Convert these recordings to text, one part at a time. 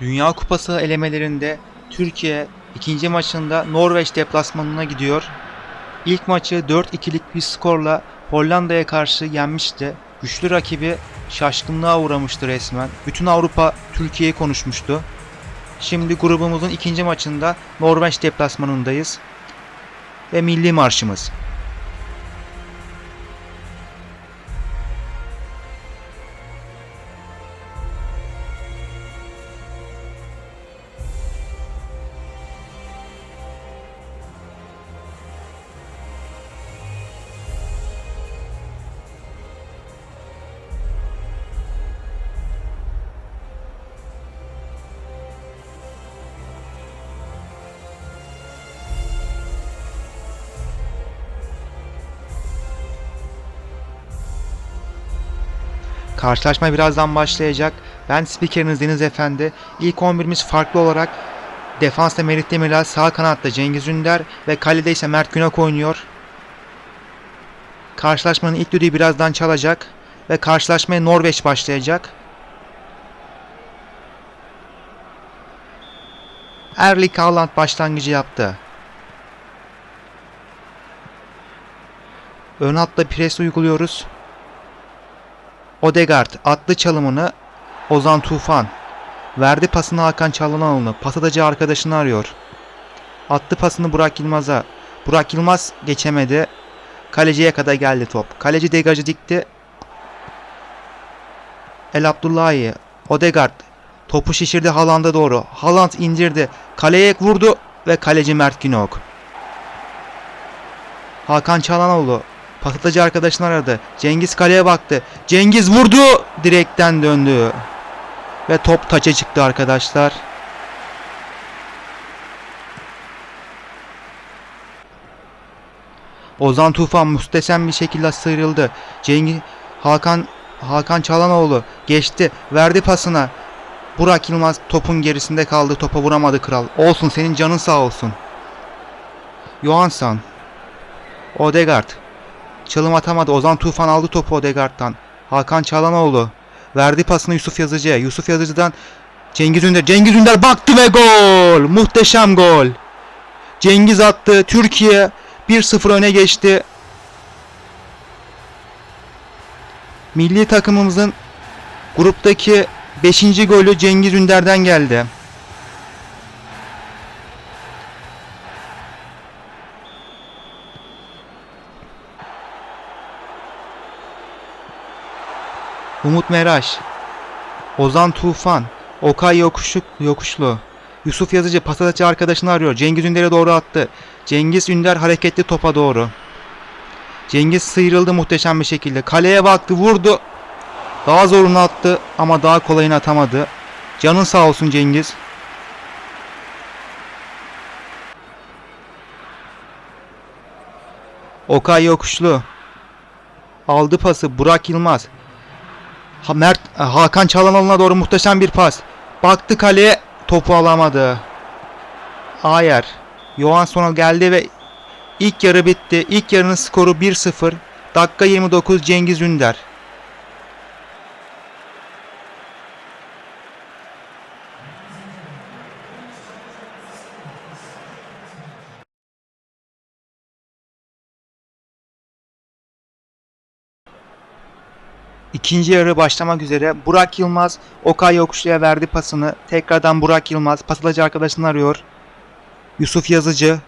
Dünya Kupası elemelerinde Türkiye ikinci maçında Norveç deplasmanına gidiyor. İlk maçı 4-2'lik bir skorla Hollanda'ya karşı yenmişti. Güçlü rakibi şaşkınlığa uğramıştı resmen. Bütün Avrupa Türkiye'yi konuşmuştu. Şimdi grubumuzun ikinci maçında Norveç deplasmanındayız. Ve milli marşımız. Karşılaşma birazdan başlayacak. Ben spikeriniz Deniz Efendi. İlk 11'imiz farklı olarak Defansta Merit Demirel, sağ kanatta Cengiz Ünder ve kalede ise Mert Günok oynuyor. Karşılaşmanın ilk düdüğü birazdan çalacak ve karşılaşmaya Norveç başlayacak. Erling Haaland başlangıcı yaptı. Ön hatta pres uyguluyoruz. Odegaard attı çalımını Ozan Tufan. Verdi pasını Hakan Çalhanoğlu'na. Pas arkadaşını arıyor. Attı pasını Burak Yılmaz'a. Burak Yılmaz geçemedi. Kaleciye kadar geldi top. Kaleci degajı dikti. El Abdullahi. Odegaard. Topu şişirdi Haaland'a doğru. Haaland indirdi. Kaleye vurdu ve kaleci Mert Günok. Hakan Çalhanoğlu. Pas atıcı arkadaşını aradı. Cengiz kaleye baktı. Cengiz vurdu. Direkten döndü. Ve top taça çıktı arkadaşlar. Ozan Tufan muhteşem bir şekilde sıyrıldı. Cengiz Hakan Hakan Çalhanoğlu geçti. Verdi pasına. Burak Yılmaz topun gerisinde kaldı. Topa vuramadı kral. Olsun senin canın sağ olsun. Johansson. Odegaard. Çalım atamadı. Ozan Tufan aldı topu Odegaard'dan. Hakan Çalhanoğlu. Verdi pasını Yusuf Yazıcı'ya. Yusuf Yazıcı'dan Cengiz Ünder. Cengiz Ünder baktı ve gol. Muhteşem gol. Cengiz attı. Türkiye 1-0 öne geçti. Milli takımımızın gruptaki 5. golü Cengiz Ünder'den geldi. Umut Meraş, Ozan Tufan, Okay Yokuşu, Yokuşlu, Yusuf Yazıcı pasatçı arkadaşını arıyor. Cengiz Ünder'e doğru attı. Cengiz Ünder hareketli topa doğru. Cengiz sıyrıldı muhteşem bir şekilde. Kaleye baktı, vurdu. Daha zorunu attı ama daha kolayını atamadı. Canın sağ olsun Cengiz. Okay Yokuşlu. Aldı pası Burak Yılmaz. Mert Hakan Çalhanoğlu'na doğru muhteşem bir pas. Baktı kaleye topu alamadı. Ayer. Johansson'a geldi ve ilk yarı bitti. İlk yarının skoru 1-0. Dakika 29 Cengiz Ünder. İkinci yarı başlamak üzere. Burak Yılmaz Okay Yokuşlu'ya verdi pasını. Tekrardan Burak Yılmaz pasılacı arkadaşını arıyor. Yusuf Yazıcı.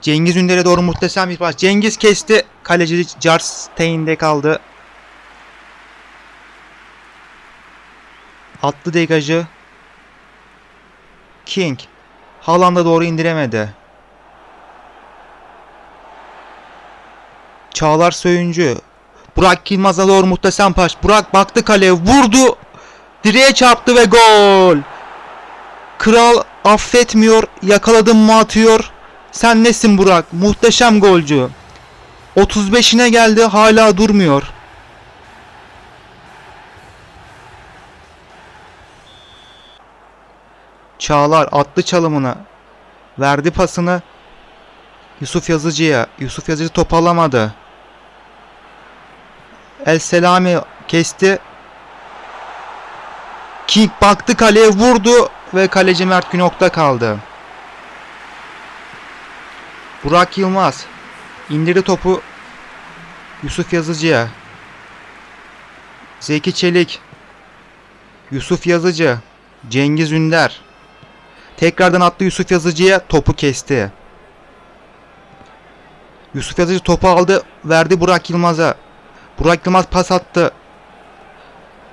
Cengiz Ünder'e doğru muhteşem bir pas. Cengiz kesti. Kaleci Jarstein'de kaldı. Attı degajı. King. Haaland'a doğru indiremedi. Çağlar Söyüncü. Burak Yılmaz'a doğru muhteşem pas. Burak baktı kaleye vurdu. Direğe çarptı ve gol. Kral affetmiyor. Yakaladım mı atıyor. Sen nesin Burak? Muhteşem golcü. 35'ine geldi hala durmuyor. Çağlar attı çalımını. Verdi pasını Yusuf Yazıcı'ya. Yusuf Yazıcı top alamadı. El Selami kesti. King baktı kaleye vurdu ve kaleci Mert Günok'ta kaldı. Burak Yılmaz indirdi topu Yusuf Yazıcı'ya. Zeki Çelik Yusuf Yazıcı Cengiz Ünder Tekrardan attı Yusuf Yazıcı'ya topu kesti. Yusuf Yazıcı topu aldı verdi Burak Yılmaz'a. Burak Yılmaz pas attı.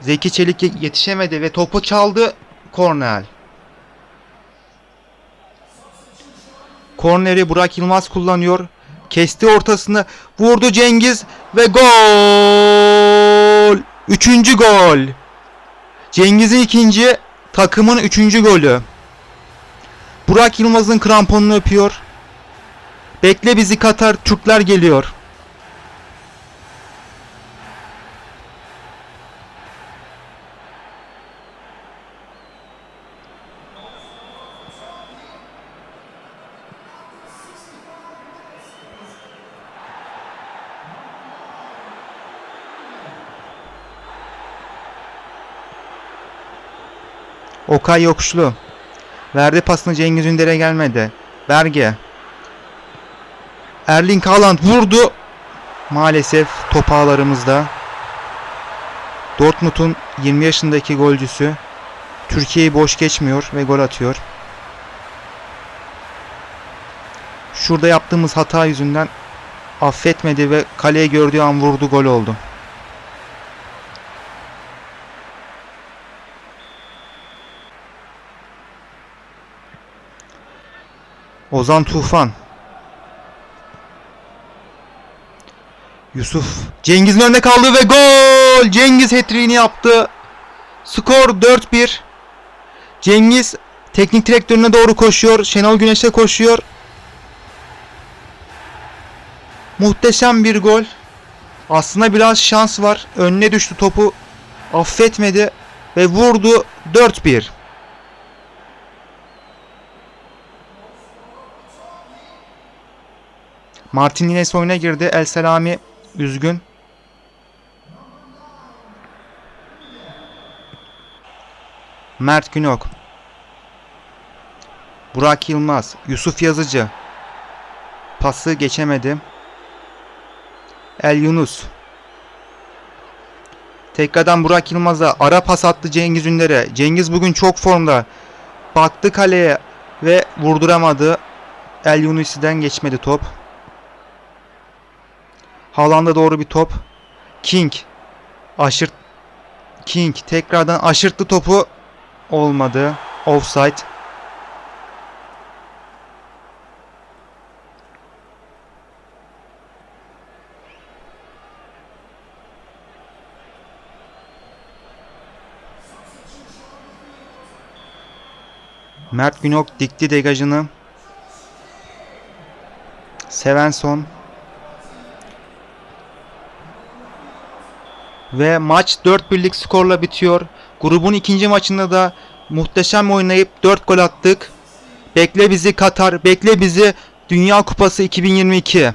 Zeki Çelik yetişemedi ve topu çaldı. Kornel. Korneri Burak Yılmaz kullanıyor. Kesti ortasını. Vurdu Cengiz ve gol! Üçüncü gol. Cengiz'in ikinci, takımın üçüncü golü. Burak Yılmaz'ın kramponunu öpüyor. Bekle bizi Katar, Türkler geliyor. Okay Yokuşlu. Verdi pasını Cengiz Ünder'e gelmedi. Berge. Erling Haaland vurdu. Maalesef top ağlarımızda. Dortmund'un 20 yaşındaki golcüsü Türkiye'yi boş geçmiyor ve gol atıyor. Şurada yaptığımız hata yüzünden affetmedi ve kaleye gördüğü an vurdu gol oldu. Ozan Tufan. Yusuf. Cengiz'in önünde kaldı ve gol! Cengiz hat-trick'ini yaptı. Skor 4-1. Cengiz teknik direktörüne doğru koşuyor. Şenol Güneş'e koşuyor. Muhteşem bir gol. Aslında biraz şans var. Önüne düştü topu. Affetmedi ve vurdu 4-1. Martinez oyuna girdi. El Selami üzgün. Mert Günok. Burak Yılmaz. Yusuf Yazıcı. Pası geçemedi. El Yunus. Tekrardan Burak Yılmaz'a ara pas attı Cengiz Ünder'e. Cengiz bugün çok formda. Baktı kaleye ve vurduramadı. El Yunus'den geçmedi top. Haaland'a doğru bir top. King. Aşırt. King tekrardan aşırttı topu. Olmadı. Offside. Mert Günok dikti degajını. Svensson. Ve maç 4 birlik skorla bitiyor. Grubun ikinci maçında da muhteşem oynayıp 4 gol attık. Bekle bizi Katar, bekle bizi Dünya Kupası 2022.